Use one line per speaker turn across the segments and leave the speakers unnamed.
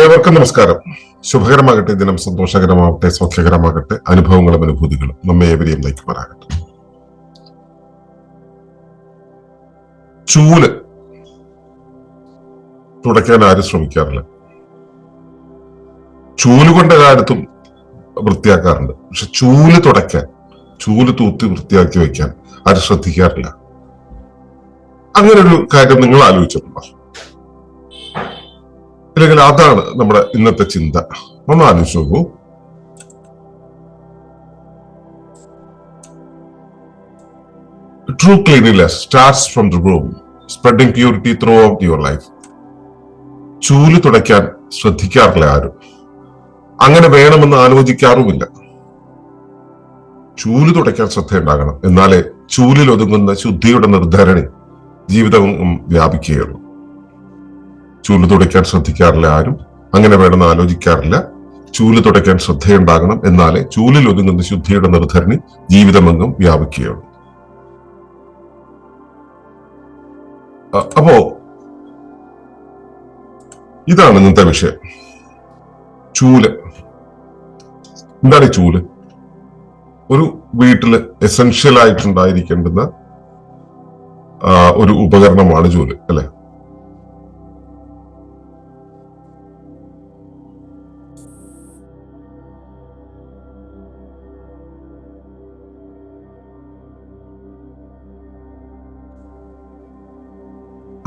ഏവർക്കും നമസ്കാരം. ശുഭകരമാകട്ടെ ദിനം സന്തോഷകരമാകട്ടെ സൗഖ്യകരമാകട്ടെ അനുഭവങ്ങളും അനുഭൂതികളും നമ്മെ ഏവരെയും നയിക്കുമാറാകട്ടെ. ചൂൽ തുടയ്ക്കാൻ ആരും ശ്രമിക്കാറില്ല. ചൂൽ കൊണ്ട കാര്യത്തും വൃത്തിയാക്കാറുണ്ട്. പക്ഷെ ചൂൽ തുടയ്ക്കാൻ ചൂൽ തൂത്തി വൃത്തിയാക്കി വെക്കാൻ ആരും ശ്രദ്ധിക്കാറില്ല. അങ്ങനൊരു കാര്യം നിങ്ങൾ ആലോചിച്ചിട്ടുണ്ടോ? അല്ലെങ്കിൽ അതാണ് നമ്മുടെ ഇന്നത്തെ ചിന്ത. ഒന്ന് ആലോചിച്ച് നോക്കൂ. Cleanliness starts from the room spreading purity throughout your life ചൂൽ തുടയ്ക്കാൻ ശ്രദ്ധിക്കാറില്ല ആരും. അങ്ങനെ വേണമെന്ന് ആലോചിക്കാറുമില്ല. ചൂൽ തുടയ്ക്കാൻ ശ്രദ്ധയുണ്ടാകണം. എന്നാലേ ചൂലിൽ ഒതുങ്ങുന്ന ശുദ്ധിയുടെ നിർദ്ധരണി ജീവിതം വ്യാപിക്കുകയുള്ളൂ. ചൂൽ തുടയ്ക്കാൻ ശ്രദ്ധിക്കാറില്ല ആരും. അങ്ങനെ വേണമെന്ന് ആലോചിക്കാറില്ല. ചൂൽ തുടയ്ക്കാൻ ശ്രദ്ധയുണ്ടാകണം എന്നാലേ ചൂലിൽ ഒതുങ്ങുന്ന ശുദ്ധിയുടെ നിർദ്ധരണി ജീവിതമെങ്ങും വ്യാപിക്കുകയുള്ളൂ. അപ്പോ ഇതാണ് ഇന്നത്തെ വിഷയം. ചൂൽ. എന്താണ് ചൂൽ? ഒരു വീട്ടിൽ എസെൻഷ്യൽ ആയിട്ടുണ്ടായിരിക്കേണ്ടുന്ന ഒരു ഉപകരണമാണ് ചൂൽ അല്ലെ?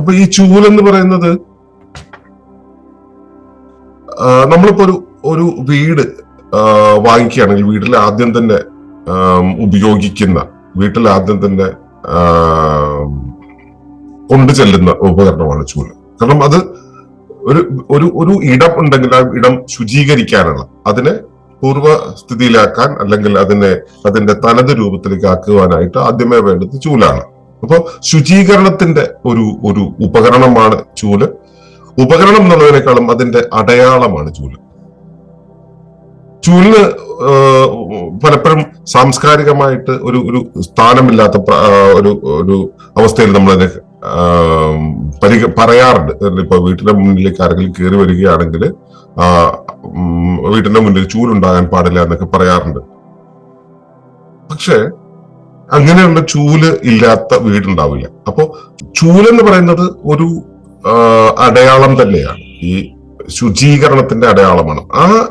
അപ്പൊ ഈ ചൂൽ എന്ന് പറയുന്നത് നമ്മളിപ്പോ ഒരു ഒരു വീട് വാങ്ങിക്കുകയാണെങ്കിൽ വീട്ടിൽ ആദ്യം തന്നെ ഉപയോഗിക്കുന്ന വീട്ടിൽ ആദ്യം തന്നെ കൊണ്ടു ചെല്ലുന്ന ഉപകരണമാണ് ചൂൽ. കാരണം അത് ഒരു ഒരു ഒരു ഇടം ഉണ്ടെങ്കിൽ ആ ഇടം ശുചീകരിക്കാനുള്ള അതിനെ പൂർവസ്ഥിതിയിലാക്കാൻ അല്ലെങ്കിൽ അതിനെ അതിന്റെ തനത് രൂപത്തിലേക്ക് ആക്കുവാനായിട്ട് ആദ്യമേ വേണ്ടത് ചൂലാണ്. അപ്പൊ ശുചീകരണത്തിന്റെ ഒരു ഒരു ഉപകരണമാണ് ചൂൽ. ഉപകരണം എന്നുള്ളതിനേക്കാളും അതിന്റെ അടയാളമാണ് ചൂൽ. ചൂലിന് പലപ്പോഴും സാംസ്കാരികമായിട്ട് ഒരു ഒരു സ്ഥാനമില്ലാത്ത ഒരു ഒരു അവസ്ഥയിൽ നമ്മളതിനെ പരി പറയാറുണ്ട്. ഇപ്പൊ വീട്ടിന്റെ മുന്നിലേക്ക് ആരെങ്കിലും കയറി വരികയാണെങ്കിൽ വീട്ടിന്റെ മുന്നിൽ ചൂലുണ്ടാകാൻ പാടില്ല എന്നൊക്കെ പറയാറുണ്ട്. പക്ഷെ അങ്ങനെയുള്ള ചൂൽ ഇല്ലാത്ത വീടുണ്ടാവില്ല. അപ്പോ ചൂലെന്ന് പറയുന്നത് ഒരു അടയാളം തന്നെയാണ്. ഈ ശുചീകരണത്തിന്റെ അടയാളമാണ്. ആ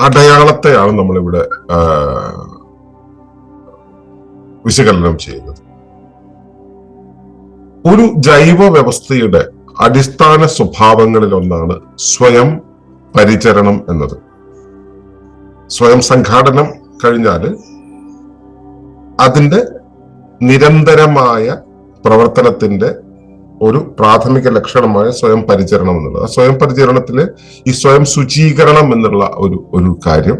അടയാളത്തെയാണ് നമ്മളിവിടെ വിശകലനം ചെയ്യുന്നത്. ഒരു ജൈവ വ്യവസ്ഥയുടെ അടിസ്ഥാന സ്വഭാവങ്ങളിൽ ഒന്നാണ് സ്വയം പരിചരണം എന്നത്. സ്വയം സംഘാടനം കഴിഞ്ഞാൽ അതിന്റെ നിരന്തരമായ പ്രവർത്തനത്തിന്റെ ഒരു പ്രാഥമിക ലക്ഷണമായ സ്വയം പരിചരണം എന്നുള്ളത്. ആ സ്വയം പരിചരണത്തിൽ ഈ സ്വയം ശുചീകരണം എന്നുള്ള ഒരു ഒരു കാര്യം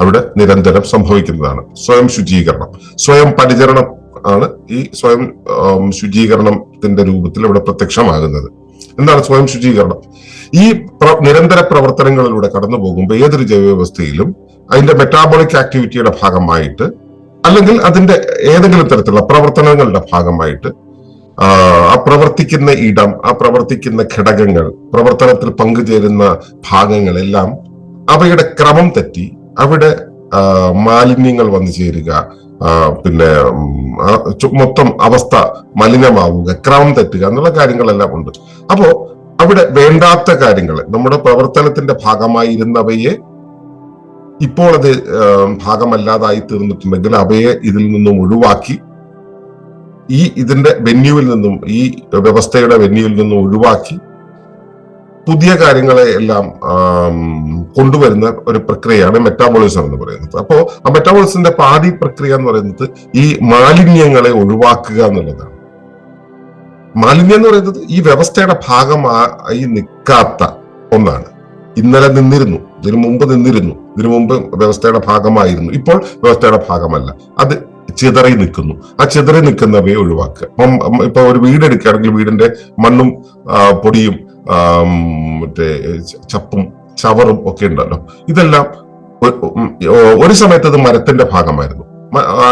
അവിടെ നിരന്തരം സംഭവിക്കുന്നതാണ്. സ്വയം ശുചീകരണം. സ്വയം പരിചരണം ആണ് ഈ സ്വയം ശുചീകരണത്തിന്റെ രൂപത്തിൽ ഇവിടെ പ്രത്യക്ഷമാകുന്നത്. എന്താണ് സ്വയം ശുചീകരണം? ഈ നിരന്തര പ്രവർത്തനങ്ങളിലൂടെ കടന്നു പോകുമ്പോൾ ഏതൊരു ജൈവവ്യവസ്ഥയിലും അതിന്റെ മെറ്റാബോളിക് ആക്ടിവിറ്റിയുടെ ഭാഗമായിട്ട് അല്ലെങ്കിൽ അതിന്റെ ഏതെങ്കിലും തരത്തിലുള്ള പ്രവർത്തനങ്ങളുടെ ഭാഗമായിട്ട് ആ പ്രവർത്തിക്കുന്ന ഇടം ആ പ്രവർത്തിക്കുന്ന ഘടകങ്ങൾ പ്രവർത്തനത്തിൽ പങ്കുചേരുന്ന ഭാഗങ്ങളെല്ലാം അവയുടെ ക്രമം തെറ്റി അവിടെ മാലിന്യങ്ങൾ വന്നു ചേരുക പിന്നെ മൊത്തം അവസ്ഥ മലിനമാവുക ക്രമം തെറ്റുക എന്നുള്ള കാര്യങ്ങളെല്ലാം ഉണ്ട്. അപ്പോ അവിടെ വേണ്ടാത്ത കാര്യങ്ങൾ നമ്മുടെ പ്രവർത്തനത്തിന്റെ ഭാഗമായിരുന്നവയെ ഇപ്പോൾ അത് ഭാഗമല്ലാതായി തീർന്നിട്ടുണ്ടെങ്കിൽ അവയെ ഇതിൽ നിന്നും ഒഴിവാക്കി ഈ ഇതിന്റെ വെന്യൂവിൽ നിന്നും ഈ വ്യവസ്ഥയുടെ വെന്യൂവിൽ നിന്നും ഒഴിവാക്കി പുതിയ കാര്യങ്ങളെ എല്ലാം കൊണ്ടുവരുന്ന ഒരു പ്രക്രിയയാണ് മെറ്റാബോളിസം എന്ന് പറയുന്നത്. അപ്പോ ആ മെറ്റാബോളിസത്തിന്റെ പാതി പ്രക്രിയ എന്ന് പറയുന്നത് ഈ മാലിന്യങ്ങളെ ഒഴിവാക്കുക എന്നുള്ളതാണ്. മാലിന്യം എന്ന് പറയുന്നത് ഈ വ്യവസ്ഥയുടെ ഭാഗമായി നിൽക്കാത്ത ഒന്നാണ്. ഇന്നലെ നിന്നിരുന്നു ഇതിനു മുമ്പ് നിന്നിരുന്നു. ഇതിനു മുമ്പ് വ്യവസ്ഥയുടെ ഭാഗമായിരുന്നു. ഇപ്പോൾ വ്യവസ്ഥയുടെ ഭാഗമല്ല. അത് ചിതറി നിൽക്കുന്നു. ആ ചിതറി നിൽക്കുന്നവയെ ഒഴിവാക്കുക. അപ്പം ഉം, ഇപ്പൊ ഒരു വീട് എടുക്കുകയാണെങ്കിൽ വീടിന്റെ മണ്ണും പൊടിയും മറ്റേ ചപ്പും ചവറും ഒക്കെ ഉണ്ടല്ലോ. ഇതെല്ലാം ഒരു സമയത്ത് അത് മരത്തിന്റെ ഭാഗമായിരുന്നു.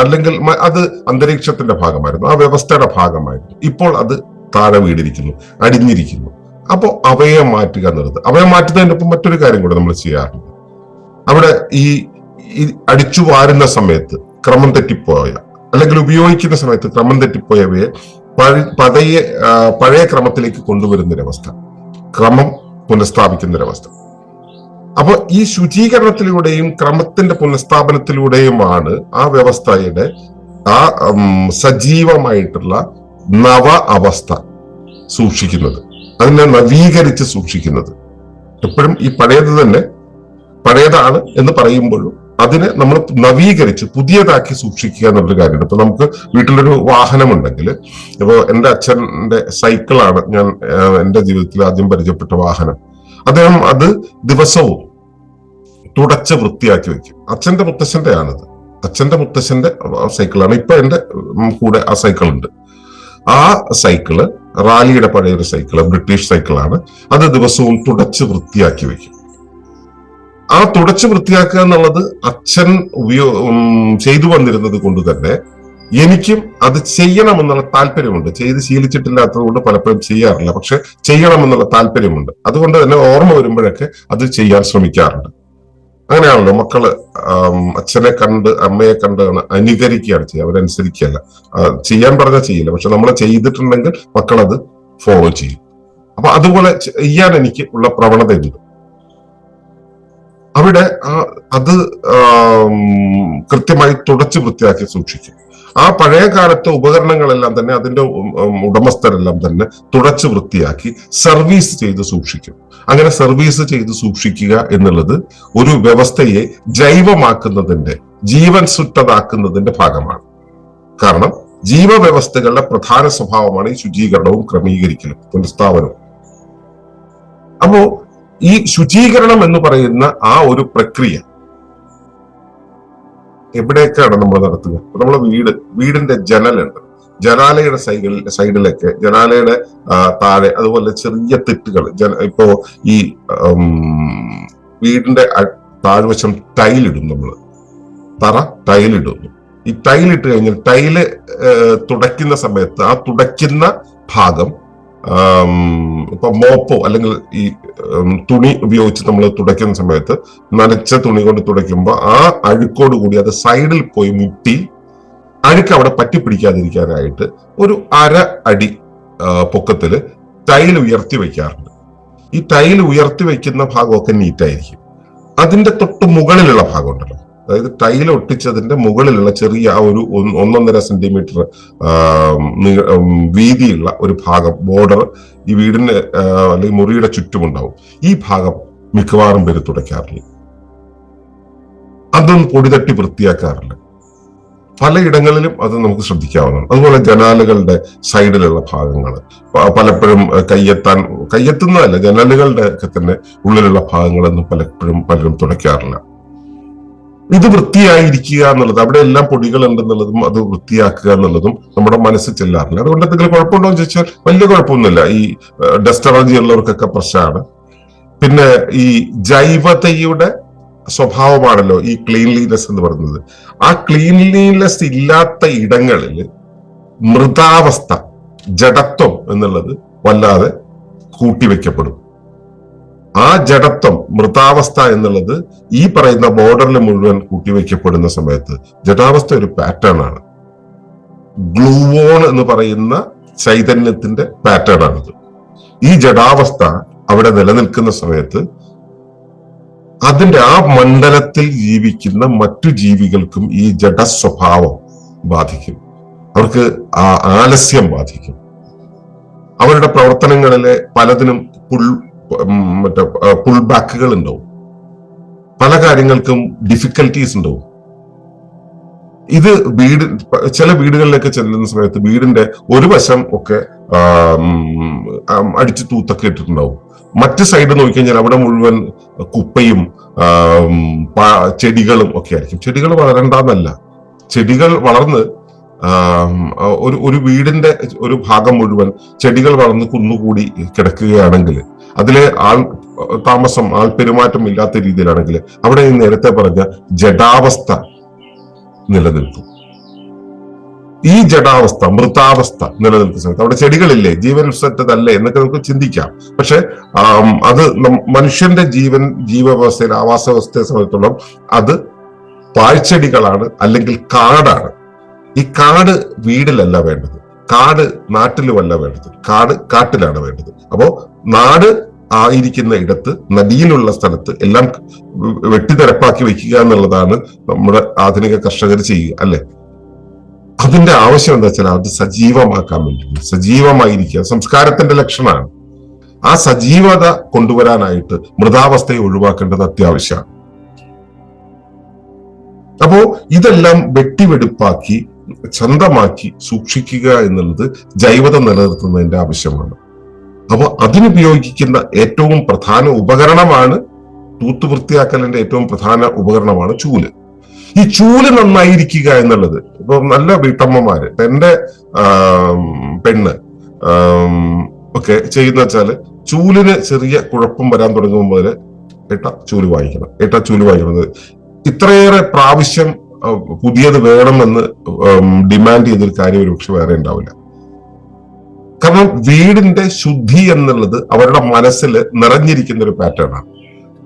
അല്ലെങ്കിൽ അത് അന്തരീക്ഷത്തിന്റെ ഭാഗമായിരുന്നു. ആ വ്യവസ്ഥയുടെ ഭാഗമായിരുന്നു. ഇപ്പോൾ അത് താഴെ വീടിരിക്കുന്നു അടിഞ്ഞിരിക്കുന്നു. അപ്പോൾ അവയെ മാറ്റുക എന്നുള്ളത്. അവയെ മാറ്റുന്നതിനൊപ്പം മറ്റൊരു കാര്യം കൂടെ നമ്മൾ ചെയ്യാറുണ്ട്. അവിടെ ഈ അടിച്ചു വാരുന്ന സമയത്ത് ക്രമം തെറ്റിപ്പോയ അല്ലെങ്കിൽ ഉപയോഗിക്കുന്ന സമയത്ത് ക്രമം തെറ്റിപ്പോയവയെ പഴ- പതയെ ആ, പഴയ ക്രമത്തിലേക്ക് കൊണ്ടുവരുന്നൊരവസ്ഥ ക്രമം പുനഃസ്ഥാപിക്കുന്നൊരവസ്ഥ. അപ്പൊ ഈ ശുചീകരണത്തിലൂടെയും ക്രമത്തിന്റെ പുനഃസ്ഥാപനത്തിലൂടെയുമാണ് ആ വ്യവസ്ഥയുടെ ആ സജീവമായിട്ടുള്ള നവ അവസ്ഥ സൂക്ഷിക്കുന്നത്. അതിനെ നവീകരിച്ച് സൂക്ഷിക്കുന്നത്. എപ്പോഴും ഈ പഴയത് തന്നെ പഴയതാണ് എന്ന് പറയുമ്പോഴും അതിനെ നമ്മൾ നവീകരിച്ച് പുതിയതാക്കി സൂക്ഷിക്കുക എന്നുള്ളൊരു കാര്യമുണ്ട്. ഇപ്പൊ നമുക്ക് വീട്ടിലൊരു വാഹനമുണ്ടെങ്കിൽ ഇപ്പൊ എന്റെ അച്ഛന്റെ സൈക്കിളാണ് ഞാൻ എന്റെ ജീവിതത്തിൽ ആദ്യം പരിചയപ്പെട്ട വാഹനം. അദ്ദേഹം അത് ദിവസവും തുടച്ച് വൃത്തിയാക്കി വെക്കും. അച്ഛന്റെ മുത്തശ്ശന്റെ ആണത് അച്ഛന്റെ മുത്തശ്ശന്റെ സൈക്കിളാണ്. ഇപ്പൊ എന്റെ കൂടെ ആ സൈക്കിൾ ഉണ്ട് ആ സൈക്കിൾ റാലിയുടെ പഴയൊരു സൈക്കിൾ ബ്രിട്ടീഷ് സൈക്കിളാണ്. അത് ദിവസവും തുടച്ച് വൃത്തിയാക്കി വെക്കും. ആ തുടച്ച് വൃത്തിയാക്കുക എന്നുള്ളത് അച്ഛൻ ഉപയോ ചെയ്തു വന്നിരുന്നത് കൊണ്ട് തന്നെ എനിക്കും അത് ചെയ്യണമെന്നുള്ള താല്പര്യമുണ്ട്. ചെയ്ത് ശീലിച്ചിട്ടില്ലാത്തത് കൊണ്ട് പലപ്പോഴും ചെയ്യാറില്ല. പക്ഷെ ചെയ്യണമെന്നുള്ള താല്പര്യമുണ്ട്. അതുകൊണ്ട് തന്നെ ഓർമ്മ വരുമ്പോഴൊക്കെ അത് ചെയ്യാൻ ശ്രമിക്കാറുണ്ട്. അങ്ങനെയാണല്ലോ മക്കൾ അച്ഛനെ കണ്ട് അമ്മയെ കണ്ട് അനുകരിക്കുകയാണ് ചെയ്യുക. അവരനുസരിക്കുകയല്ല. ചെയ്യാൻ പറഞ്ഞാൽ ചെയ്യില്ല. പക്ഷെ നമ്മൾ ചെയ്തിട്ടുണ്ടെങ്കിൽ മക്കളത് ഫോളോ ചെയ്യും. അപ്പൊ അതുപോലെ ചെയ്യാൻ എനിക്ക് ഉള്ള പ്രവണത പ്രവണതയുണ്ട്. അവിടെ അത് കൃത്യമായി തുടച്ച് വൃത്തിയാക്കി സൂക്ഷിക്കും. ആ പഴയ കാലത്തെ ഉപകരണങ്ങളെല്ലാം തന്നെ അതിന്റെ ഉടമസ്ഥരെല്ലാം തന്നെ തുടച്ച് വൃത്തിയാക്കി സർവീസ് ചെയ്ത് സൂക്ഷിക്കും. അങ്ങനെ സർവീസ് ചെയ്ത് സൂക്ഷിക്കുക എന്നുള്ളത് ഒരു വ്യവസ്ഥയെ ജൈവമാക്കുന്നതിന്റെ ജീവൻ സുറ്റതാക്കുന്നതിന്റെ ഭാഗമാണ്. കാരണം ജീവവ്യവസ്ഥകളുടെ പ്രധാന സ്വഭാവമാണ് ഈ ശുചീകരണവും ക്രമീകരിക്കലും പുനഃസ്ഥാപനവും. അപ്പോ ഈ ശുചീകരണം എന്ന് പറയുന്ന ആ ഒരു പ്രക്രിയ എവിടെയൊക്കെയാണ് നമ്മൾ നടത്തുക? നമ്മുടെ വീട് വീടിന്റെ ജനലുണ്ട്. ജനാലയുടെ സൈഡിൽ സൈഡിലൊക്കെ ജനാലയുടെ താഴെ അതുപോലെ ചെറിയ തെറ്റുകൾ. ജന ഇപ്പോ ഈ വീടിന്റെ താഴ്വശം ടൈലിടും നമ്മൾ തറ ടൈലിടുന്നു. ഈ ടൈലിട്ട് കഴിഞ്ഞാൽ ടൈൽ തുടയ്ക്കുന്ന സമയത്ത് ആ തുടയ്ക്കുന്ന ഭാഗം ഇപ്പൊ മോപ്പോ അല്ലെങ്കിൽ ഈ തുണി ഉപയോഗിച്ച് നമ്മൾ തുടയ്ക്കുന്ന സമയത്ത് നനച്ച തുണി കൊണ്ട് തുടയ്ക്കുമ്പോൾ ആ അഴുക്കോട് കൂടി അത് സൈഡിൽ പോയി മുട്ടി അഴുക്ക് അവിടെ പറ്റി പിടിക്കാതിരിക്കാനായിട്ട് ഒരു അര അടി പൊക്കത്തിൽ ടൈൽ ഉയർത്തി വെക്കാറുണ്ട് ഈ ടൈൽ ഉയർത്തി വെക്കുന്ന ഭാഗമൊക്കെ നീറ്റായിരിക്കും. അതിന്റെ തൊട്ട് മുകളിലുള്ള ഭാഗം ഉണ്ടല്ലോ അതായത് ടൈൽ ഒട്ടിച്ചതിന്റെ മുകളിലുള്ള ചെറിയ ആ ഒരു ഒന്ന് ഒന്നൊന്നര സെന്റിമീറ്റർ വീതിയുള്ള ഒരു ഭാഗം ബോർഡർ ഈ വീടിന് അല്ലെങ്കിൽ മുറിയുടെ ചുറ്റുമുണ്ടാവും. ഈ ഭാഗം മിക്കവാറും പേര് തുടയ്ക്കാറില്ല. അതൊന്നും പൊടി തട്ടി വൃത്തിയാക്കാറില്ല. പലയിടങ്ങളിലും അത് നമുക്ക് ശ്രദ്ധിക്കാവുന്നതാണ്. അതുപോലെ ജനാലുകളുടെ സൈഡിലുള്ള ഭാഗങ്ങൾ പലപ്പോഴും കയ്യെത്താൻ കയ്യെത്തുന്നതല്ല ജനാലുകളുടെ ഒക്കെ തന്നെ ഉള്ളിലുള്ള ഭാഗങ്ങളൊന്നും പലപ്പോഴും പലരും തുടയ്ക്കാറില്ല. ഇത് വൃത്തിയായിരിക്കുക എന്നുള്ളത് അവിടെ എല്ലാം പൊടികൾ ഉണ്ടെന്നുള്ളതും അത് വൃത്തിയാക്കുക എന്നുള്ളതും നമ്മുടെ മനസ്സിൽ ചെല്ലാറില്ല. അതുകൊണ്ട് എന്തെങ്കിലും കുഴപ്പമുണ്ടോ എന്ന് ചോദിച്ചാൽ വലിയ കുഴപ്പമൊന്നുമില്ല. ഈ ഡസ്റ്റ് അലർജി ഉള്ളവർക്കൊക്കെ പ്രശ്നമാണ്. പിന്നെ ഈ ജൈവതയുടെ സ്വഭാവമാണല്ലോ ഈ ക്ലീൻലിനെസ് എന്ന് പറയുന്നത്. ആ ക്ലീൻലിനെസ് ഇല്ലാത്ത ഇടങ്ങളിൽ മൃതാവസ്ഥ ജഡത്വം എന്നുള്ളത് വല്ലാതെ കൂട്ടിവെക്കപ്പെടും. ആ ജഡത്വം മൃതാവസ്ഥ എന്നുള്ളത് ഈ പറയുന്ന ബോർഡറിൽ മുഴുവൻ കൂട്ടിവെക്കപ്പെടുന്ന സമയത്ത് ജഡാവസ്ഥ ഒരു പാറ്റേൺ ആണ്. ഗ്ലൂവോൺ എന്ന് പറയുന്ന ചൈതന്യത്തിന്റെ പാറ്റേൺ ആണിത്. ഈ ജഡാവസ്ഥ അവിടെ നിലനിൽക്കുന്ന സമയത്ത് അതിന്റെ ആ മണ്ഡലത്തിൽ ജീവിക്കുന്ന മറ്റു ജീവികൾക്കും ഈ ജഡ സ്വഭാവം ബാധിക്കും. അവർക്ക് ആ ആലസ്യം ബാധിക്കും. അവരുടെ പ്രവർത്തനങ്ങളിലെ പലതിനും ഉം, മറ്റേ പുൾ ബാക്കുകൾ ഉണ്ടാവും. പല കാര്യങ്ങൾക്കും ഡിഫിക്കൽറ്റീസ് ഉണ്ടാവും. ഇത് വീട് ചില വീടുകളിലേക്ക് ചെല്ലുന്ന സമയത്ത് വീടിന്റെ ഒരു വശം ഒക്കെ അടിച്ചു തൂത്തൊക്കെ ഇട്ടിട്ടുണ്ടാവും. മറ്റ് സൈഡ് നോക്കിക്കഴിഞ്ഞാൽ അവിടെ മുഴുവൻ കുപ്പയും ചെടികളും ഒക്കെ ആയിരിക്കും. ചെടികൾ വളരണ്ടെന്നല്ല ചെടികൾ വളർന്ന് ഒരു ഒരു വീടിന്റെ ഒരു ഭാഗം മുഴുവൻ ചെടികൾ വളർന്ന് കുന്നുകൂടി കിടക്കുകയാണെങ്കിൽ അതിലെ ആൾ താമസം ആൾ പെരുമാറ്റം ഇല്ലാത്ത രീതിയിലാണെങ്കിൽ അവിടെ നേരത്തെ പറഞ്ഞ ജഡാവസ്ഥ നിലനിൽക്കും. ഈ ജഡാവസ്ഥ മൃതാവസ്ഥ നിലനിൽക്കുന്ന സമയത്ത് അവിടെ ചെടികളില്ലേ ജീവൻ സറ്റതല്ലേ എന്നൊക്കെ നമുക്ക് ചിന്തിക്കാം. പക്ഷെ അത് മനുഷ്യന്റെ ജീവൻ ജീവവ്യവസ്ഥയിൽ ആവാസ വ്യവസ്ഥയെ സംബന്ധിച്ചിടത്തോളം അത് പാഴ്ചെടികളാണ് അല്ലെങ്കിൽ കാടാണ്. ഈ കാട് വീടിലല്ല വേണ്ടത്. കാട് നാട്ടിലുമല്ല വേണ്ടത്. കാട് കാട്ടിലാണ് വേണ്ടത്. അപ്പോ നാട് ആയിരിക്കുന്ന ഇടത്ത് നദിയിലുള്ള സ്ഥലത്ത് എല്ലാം വെട്ടിനിരപ്പാക്കി വെക്കുക എന്നുള്ളതാണ് നമ്മുടെ ആധുനിക കർഷകർ ചെയ്യുക അല്ലെ? അതിന്റെ ആവശ്യം എന്താ വെച്ചാൽ അത് സജീവമാക്കാൻ വേണ്ടി സജീവമായിരിക്കുക. സംസ്കാരത്തിന്റെ ലക്ഷണമാണ്. ആ സജീവത കൊണ്ടുവരാനായിട്ട് മൃതാവസ്ഥയെ ഒഴിവാക്കേണ്ടത് അത്യാവശ്യമാണ്. അപ്പോ ഇതെല്ലാം വെട്ടിവെടുപ്പാക്കി സ്വന്തമാക്കി സൂക്ഷിക്കുക എന്നുള്ളത് ജൈവത നിലനിർത്തുന്നതിന്റെ ആവശ്യമാണ്. അപ്പോൾ അതിനുപയോഗിക്കുന്ന ഏറ്റവും പ്രധാന ഉപകരണമാണ് തൂത്ത് വൃത്തിയാക്കലിന്റെ ഏറ്റവും പ്രധാന ഉപകരണമാണ് ചൂൽ. ഈ ചൂൽ നന്നായിരിക്കുക എന്നുള്ളത് ഇപ്പൊ നല്ല വീട്ടമ്മമാര് എന്റെ പെണ്ണ് ഒക്കെ ചെയ്യുന്ന വെച്ചാൽ ചൂലിന് ചെറിയ കുഴപ്പം വരാൻ തുടങ്ങുമ്പോൾ ഏട്ട ചൂൽ വാങ്ങിക്കണം ഏട്ട ചൂൽ വാങ്ങിക്കണം ഇത്രയേറെ പ്രാവശ്യം പുതിയത് വേണമെന്ന് ഡിമാൻഡ് ചെയ്തൊരു കാര്യം ഒരു പക്ഷെ വേറെ ഉണ്ടാവില്ല. കാരണം വീടിന്റെ ശുദ്ധി എന്നുള്ളത് അവരുടെ മനസ്സിൽ നിറഞ്ഞിരിക്കുന്ന ഒരു പാറ്റേണാണ്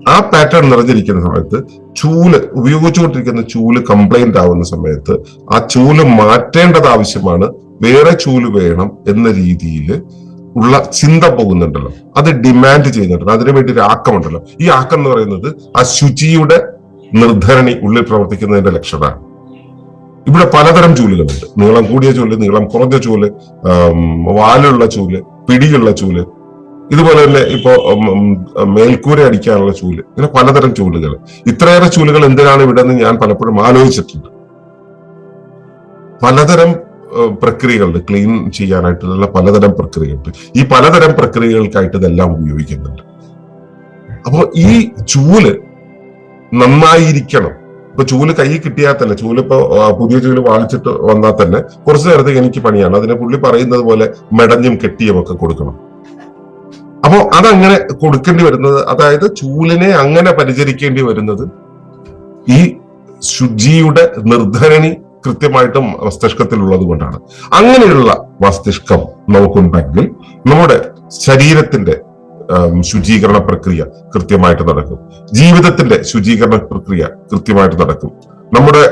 ആ പാറ്റേൺ നിറഞ്ഞിരിക്കുന്ന സമയത്ത് ചൂൽ ഉപയോഗിച്ചുകൊണ്ടിരിക്കുന്ന ചൂൽ കംപ്ലൈന്റ് ആവുന്ന സമയത്ത് ആ ചൂൽ മാറ്റേണ്ടത് ആവശ്യമാണ്. വേറെ ചൂൽ വേണം എന്ന രീതിയിൽ ഉള്ള ചിന്ത പോകുന്നുണ്ടല്ലോ. അത് ഡിമാൻഡ് ചെയ്യുന്നുണ്ടല്ലോ. അതിനു വേണ്ടി ഒരു ആക്കമുണ്ടല്ലോ. ഈ ആക്കം എന്ന് പറയുന്നത് ആ ശുചിയുടെ നിർദ്ധരണി ഉള്ളിൽ പ്രവർത്തിക്കുന്നതിന്റെ ലക്ഷണമാണ് ഇവിടെ പലതരം ചൂലുകളുണ്ട്. നീളം കൂടിയ ചൂൽ നീളം കുറഞ്ഞ ചൂൽ വാലുള്ള ചൂൽ പിടിയുള്ള ചൂൽ. ഇതുപോലെ തന്നെ ഇപ്പോ മേൽക്കൂര അടിക്കാനുള്ള ചൂൽ. ഇങ്ങനെ പലതരം ചൂലുകൾ. ഇത്രയേറെ ചൂലുകൾ എന്തിനാണ് ഇവിടെ നിന്ന് ഞാൻ പലപ്പോഴും ആലോചിച്ചിട്ടുണ്ട്. പലതരം പ്രക്രിയകളുണ്ട്. ക്ലീൻ ചെയ്യാനായിട്ടുള്ള പലതരം പ്രക്രിയകളുണ്ട്. ഈ പലതരം പ്രക്രിയകൾക്കായിട്ട് ഇതെല്ലാം ഉപയോഗിക്കുന്നുണ്ട്. അപ്പോ ഈ ചൂൽ നന്നായിരിക്കണം. ഇപ്പൊ ചൂൽ കൈ കിട്ടിയാൽ തന്നെ ചൂൽ ഇപ്പൊ പുതിയ ചൂൽ വാങ്ങിച്ചിട്ട് വന്നാൽ തന്നെ കുറച്ചു നേരത്തേക്ക് എനിക്ക് പണിയാണ്. അതിനെ പുള്ളി പറയുന്നത് പോലെ മെടഞ്ഞും കെട്ടിയും ഒക്കെ കൊടുക്കണം. അപ്പോ അതങ്ങനെ കൊടുക്കേണ്ടി വരുന്നത് അതായത് ചൂലിനെ അങ്ങനെ പരിചരിക്കേണ്ടി വരുന്നത് ഈ ശുചിയുടെ നിർദ്ധരണി കൃത്യമായിട്ടും മസ്തിഷ്കത്തിൽ ഉള്ളത് കൊണ്ടാണ്. അങ്ങനെയുള്ള മസ്തിഷ്കം നമുക്കുണ്ടെങ്കിൽ നമ്മുടെ ശരീരത്തിന്റെ ശുചീകരണ പ്രക്രിയ കൃത്യമായിട്ട് നടക്കും. ജീവിതത്തിന്റെ ശുചീകരണ പ്രക്രിയ കൃത്യമായിട്ട് നടക്കും. നമ്മുടെ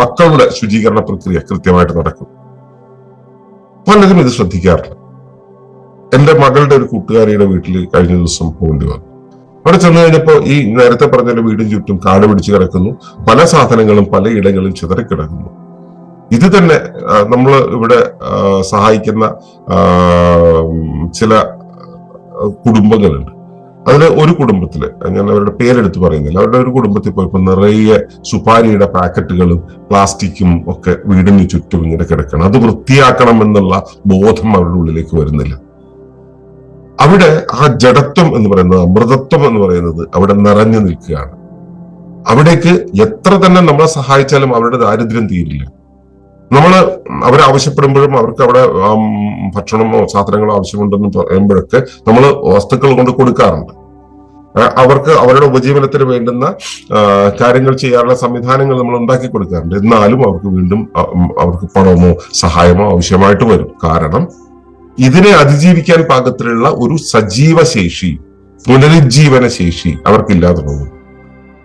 മക്കളുടെ ശുചീകരണ പ്രക്രിയ കൃത്യമായിട്ട് നടക്കും. പലരും ഇത് ശ്രദ്ധിക്കാറില്ല. എന്റെ മകളുടെ ഒരു കൂട്ടുകാരിയുടെ വീട്ടിൽ കഴിഞ്ഞ ദിവസം പോകേണ്ടി വന്നു. അവിടെ ചെന്ന് കഴിഞ്ഞപ്പോ ഈ നേരത്തെ പറഞ്ഞ വീടിന് ചുറ്റും കാട് പിടിച്ച് കിടക്കുന്നു. പല സാധനങ്ങളും പല ഇടങ്ങളും ചിതറിക്കിടക്കുന്നു ഇത് തന്നെ നമ്മൾ ഇവിടെ സഹായിക്കുന്ന ചില കുടുംബങ്ങളുണ്ട്. അതിൽ ഒരു കുടുംബത്തിൽ ഞാൻ അവരുടെ പേരെടുത്ത് പറയുന്നില്ല. അവരുടെ ഒരു കുടുംബത്തിൽ പോയപ്പോൾ നിറയെ സുപാരിയുടെ പാക്കറ്റുകളും പ്ലാസ്റ്റിക്കും ഒക്കെ വീടിന് ചുറ്റും ഇങ്ങനെ കിടക്കണം. അത് വൃത്തിയാക്കണം എന്നുള്ള ബോധം അവരുടെ ഉള്ളിലേക്ക് വരുന്നില്ല. അവിടെ ആ ജഡത്വം എന്ന് പറയുന്നത് അമൃതത്വം എന്ന് പറയുന്നത് അവിടെ നിറഞ്ഞു നിൽക്കുകയാണ്. അവിടേക്ക് എത്ര തന്നെ നമ്മളെ സഹായിച്ചാലും അവരുടെ ദാരിദ്ര്യം തീരില്ല. നമ്മൾ അവരാവശ്യപ്പെടുമ്പോഴും അവർക്ക് അവിടെ ഭക്ഷണമോ സാധനങ്ങളോ ആവശ്യമുണ്ടെന്ന് പറയുമ്പോഴൊക്കെ നമ്മൾ വസ്തുക്കൾ കൊണ്ട് കൊടുക്കാറുണ്ട്. അവർക്ക് അവരുടെ ഉപജീവനത്തിന് വേണ്ടുന്ന കാര്യങ്ങൾ ചെയ്യാനുള്ള സംവിധാനങ്ങൾ നമ്മൾ ഉണ്ടാക്കി കൊടുക്കാറുണ്ട്. എന്നാലും അവർക്ക് വീണ്ടും അവർക്ക് പണമോ സഹായമോ ആവശ്യമായിട്ട് വരും. കാരണം ഇതിനെ അതിജീവിക്കാൻ പാകത്തിലുള്ള ഒരു സജീവ ശേഷി പുനരുജ്ജീവന ശേഷി അവർക്കില്ലാതെ പോകും.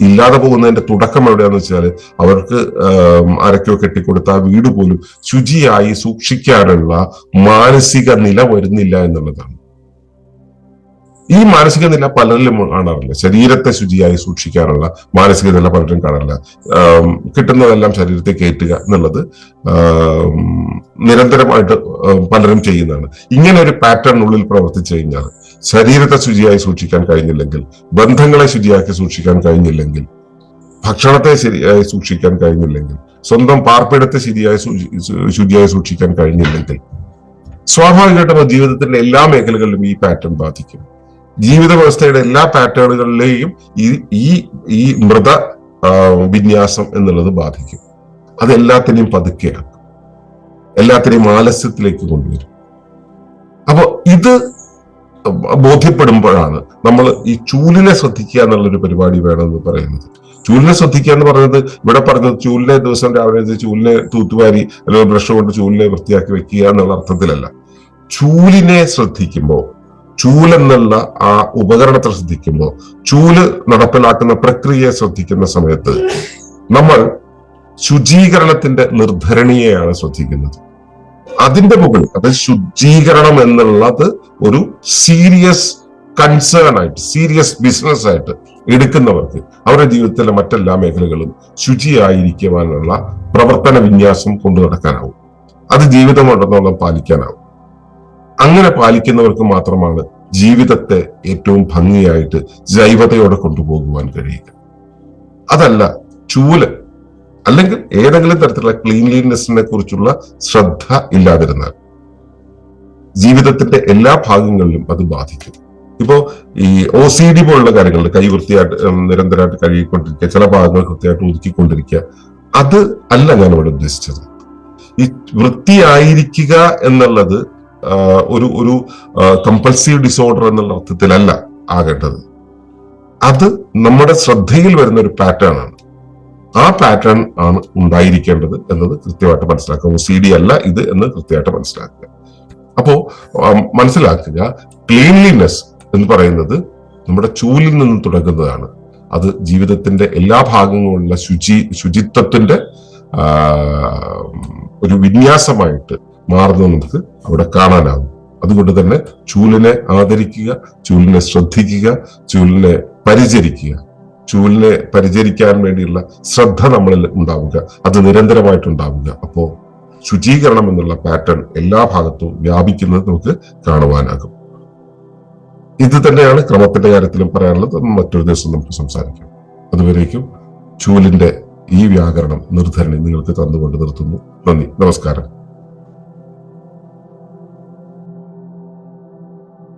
ഇല്ലാതെ പോകുന്നതിന്റെ തുടക്കം എവിടെയാന്ന് വെച്ചാൽ അവർക്ക് അരക്കോ കെട്ടിക്കൊടുത്ത വീട് പോലും ശുചിയായി സൂക്ഷിക്കാനുള്ള മാനസിക നില വരുന്നില്ല എന്നുള്ളതാണ്. ഈ മാനസിക നില പലരിലും കാണാറില്ല. ശരീരത്തെ ശുചിയായി സൂക്ഷിക്കാനുള്ള മാനസിക നില പലരും കാണാറില്ല. കിട്ടുന്നതെല്ലാം ശരീരത്തെ കയറ്റുക എന്നുള്ളത് നിരന്തരമായിട്ട് പലരും ചെയ്യുന്നതാണ്. ഇങ്ങനെ ഒരു പാറ്റേൺ ഉള്ളിൽ പ്രവർത്തിച്ചു കഴിഞ്ഞാൽ ശരീരത്തെ ശുചിയായി സൂക്ഷിക്കാൻ കഴിഞ്ഞില്ലെങ്കിൽ ബന്ധങ്ങളെ ശുചിയാക്കി സൂക്ഷിക്കാൻ കഴിഞ്ഞില്ലെങ്കിൽ ഭക്ഷണത്തെ ശരിയായി സൂക്ഷിക്കാൻ കഴിഞ്ഞില്ലെങ്കിൽ സ്വന്തം പാർപ്പിടത്തെ ശരിയായി ശുചിയായി സൂക്ഷിക്കാൻ കഴിഞ്ഞില്ലെങ്കിൽ സ്വാഭാവികമായിട്ടും ജീവിതത്തിന്റെ എല്ലാ മേഖലകളിലും ഈ പാറ്റേൺ ബാധിക്കും. ജീവിത വ്യവസ്ഥയുടെ എല്ലാ പാറ്റേണുകളിലെയും ഈ ഈ ഈ മൃത വിന്യാസം എന്നുള്ളത് ബാധിക്കും. അത് എല്ലാത്തിനെയും പതുക്കെയാക്കും. എല്ലാത്തിനെയും ആലസ്യത്തിലേക്ക് കൊണ്ടുവരും. അപ്പൊ ഇത് ബോധ്യപ്പെടുമ്പോഴാണ് നമ്മൾ ഈ ചൂലിനെ ശ്രദ്ധിക്കുക എന്നുള്ളൊരു പരിപാടി വേണമെന്ന് പറയുന്നത്. ചൂലിനെ ശ്രദ്ധിക്കുക എന്ന് പറയുന്നത് ഇവിടെ പറഞ്ഞത് ചൂലിനെ ദിവസം രാവിലെ ചൂലിനെ തൂത്തുവാരി അല്ലെങ്കിൽ ബ്രഷ് കൊണ്ട് ചൂലിനെ വൃത്തിയാക്കി വെക്കുക എന്നുള്ള അർത്ഥത്തിലല്ല. ചൂലിനെ ശ്രദ്ധിക്കുമ്പോൾ ചൂൽ എന്നുള്ള ആ ഉപകരണത്തെ ശ്രദ്ധിക്കുമ്പോൾ ചൂൽ നടപ്പിലാക്കുന്ന പ്രക്രിയയെ ശ്രദ്ധിക്കുന്ന സമയത്ത് നമ്മൾ ശുചീകരണത്തിന്റെ നിർധരണിയെയാണ് ശ്രദ്ധിക്കുന്നത്. അതിന്റെ മുകളിൽ അത് ശുദ്ധീകരണം എന്നുള്ളത് ഒരു സീരിയസ് കൺസേൺ ആയിട്ട് സീരിയസ് ബിസിനസ് ആയിട്ട് എടുക്കുന്നവർക്ക് അവരുടെ ജീവിതത്തിലെ മറ്റെല്ലാ മേഖലകളും ശുചിയായിരിക്കുവാനുള്ള പ്രവർത്തന വിന്യാസം കൊണ്ടു നടക്കാനാവും. അത് ജീവിതമുണ്ടെന്നോളം പാലിക്കാനാവും. അങ്ങനെ പാലിക്കുന്നവർക്ക് മാത്രമാണ് ജീവിതത്തെ ഏറ്റവും ഭംഗിയായിട്ട് ജൈവതയോടെ കൊണ്ടുപോകുവാൻ കഴിയുക. അതല്ല ചൂൽ. അല്ലെങ്കിൽ ഏതെങ്കിലും തരത്തിലുള്ള ക്ലീൻലിനെസിനെ കുറിച്ചുള്ള ശ്രദ്ധ ഇല്ലാതിരുന്നാൽ ജീവിതത്തിന്റെ എല്ലാ ഭാഗങ്ങളിലും അത് ബാധിക്കും. ഇപ്പോ ഈ ഒ സി ഡി പോലുള്ള കാര്യങ്ങളിൽ കൈ വൃത്തിയായിട്ട് നിരന്തരമായിട്ട് കഴുകിക്കൊണ്ടിരിക്കുക ചില ഭാഗങ്ങൾ കൃത്യമായിട്ട് ഒതുക്കിക്കൊണ്ടിരിക്കുക അത് അല്ല ഞാൻ ഇവിടെ ഉദ്ദേശിച്ചത്. ഈ വൃത്തിയായിരിക്കുക എന്നുള്ളത് ഒരു ഒരു കമ്പൽസീവ് ഡിസോർഡർ എന്നുള്ള അർത്ഥത്തിലല്ല ആകേണ്ടത്. അത് നമ്മുടെ ശ്രദ്ധയിൽ വരുന്ന ഒരു പാറ്റേൺ ആണ്. ആ പാറ്റേൺ ആണ് ഉണ്ടായിരിക്കേണ്ടത് എന്നത് കൃത്യമായിട്ട് മനസ്സിലാക്കുക. സി ഡി അല്ല ഇത് എന്ന് കൃത്യമായിട്ട് മനസ്സിലാക്കുക. അപ്പോ മനസ്സിലാക്കുക ക്ലീൻലിനെസ് എന്ന് പറയുന്നത് നമ്മുടെ ചൂലിൽ നിന്ന് തുടങ്ങുന്നതാണ്. അത് ജീവിതത്തിന്റെ എല്ലാ ഭാഗങ്ങളിലുള്ള ശുചി ശുചിത്വത്തിന്റെ ഒരു വിന്യാസമായിട്ട് മാറുന്നത് നമുക്ക് അവിടെ കാണാനാകും. അതുകൊണ്ട് തന്നെ ചൂലിനെ ആദരിക്കുക ചൂലിനെ ശ്രദ്ധിക്കുക ചൂലിനെ പരിചരിക്കുക. ചൂലിനെ പരിചരിക്കാൻ വേണ്ടിയുള്ള ശ്രദ്ധ നമ്മളിൽ ഉണ്ടാവുക. അത് നിരന്തരമായിട്ടുണ്ടാവുക. അപ്പോ ശുചീകരണം എന്നുള്ള പാറ്റേൺ എല്ലാ ഭാഗത്തും വ്യാപിക്കുന്നത് നമുക്ക് കാണുവാനാകും. ഇത് തന്നെയാണ് ക്രമത്തിന്റെ കാര്യത്തിലും പറയാനുള്ളത്. മറ്റൊരു ദിവസം നമുക്ക് സംസാരിക്കാം. അതുവരേക്കും ചൂലിന്റെ ഈ വ്യാകരണം നിർദ്ധരണി നിങ്ങൾക്ക് തന്നുകൊണ്ട് നിർത്തുന്നു. നന്ദി. നമസ്കാരം.